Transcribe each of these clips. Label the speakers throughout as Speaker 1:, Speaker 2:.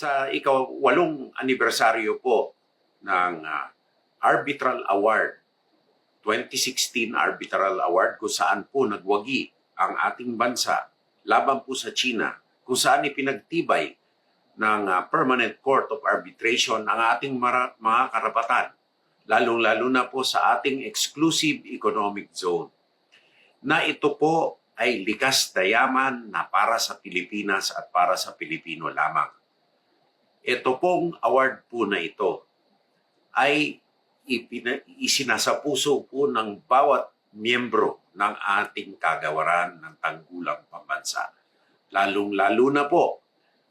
Speaker 1: sa ikawalong anibersaryo po ng ah, Arbitral Award, 2016 Arbitral Award kung saan po nagwagi ang ating bansa laban po sa China, kung saan ipinagtibay ng ah, Permanent Court of Arbitration ang ating mga karapatan, lalong-lalo na po sa ating exclusive economic zone, na ito po ay likas na yaman na para sa Pilipinas at para sa Pilipino lamang. Ito pong award po na ito ay ipina- isinasapuso po ng bawat miyembro ng ating kagawaran ng tanggulang pambansa. Lalong-lalo na po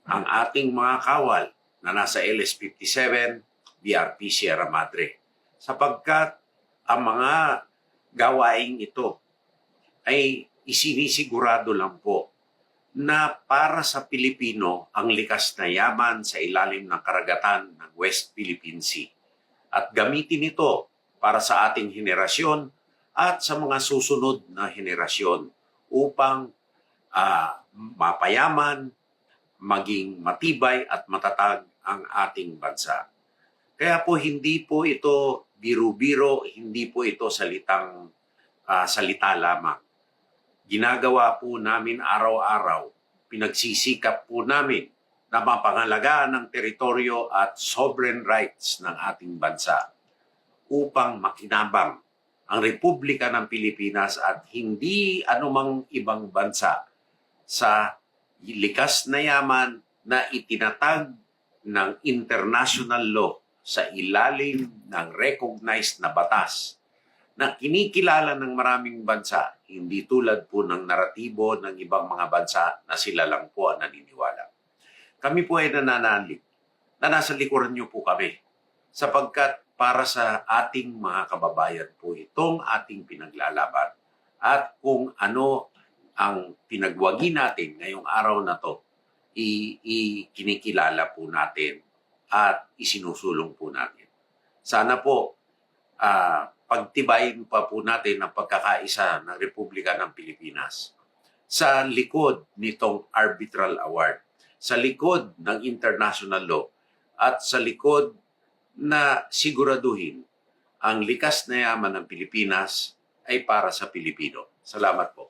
Speaker 1: ang ating mga kawal na nasa LS57, BRP Sierra Madre. Sapagkat ang mga gawaing ito ay isinisigurado lang po na para sa Pilipino ang likas na yaman sa ilalim ng karagatan ng West Philippine Sea at gamitin ito para sa ating henerasyon at sa mga susunod na henerasyon upang ah, mapayaman, maging matibay at matatag ang ating bansa. Kaya po hindi po ito biro-biro, hindi po ito salitang ah, salita lamang. Ginagawa po namin araw-araw, pinagsisikap po namin na mapangalagaan ng teritoryo at sovereign rights ng ating bansa upang makinabang ang Republika ng Pilipinas at hindi anumang ibang bansa sa likas na yaman na itinatag ng international law sa ilalim ng recognized na batas na kinikilala ng maraming bansa, hindi tulad po ng naratibo ng ibang mga bansa na sila lang po ang naniniwala. Kami po ay nananalig na nasa likuran niyo po kami sapagkat para sa ating mga kababayan po itong ating pinaglalaban at kung ano ang pinagwagi natin ngayong araw na to, i, i- kinikilala po natin at isinusulong po natin. Sana po ah, pagtibayin pa po natin ang pagkakaisa ng Republika ng Pilipinas sa likod nitong arbitral award, sa likod ng international law, at sa likod na siguraduhin ang likas na yaman ng Pilipinas ay para sa Pilipino. Salamat po.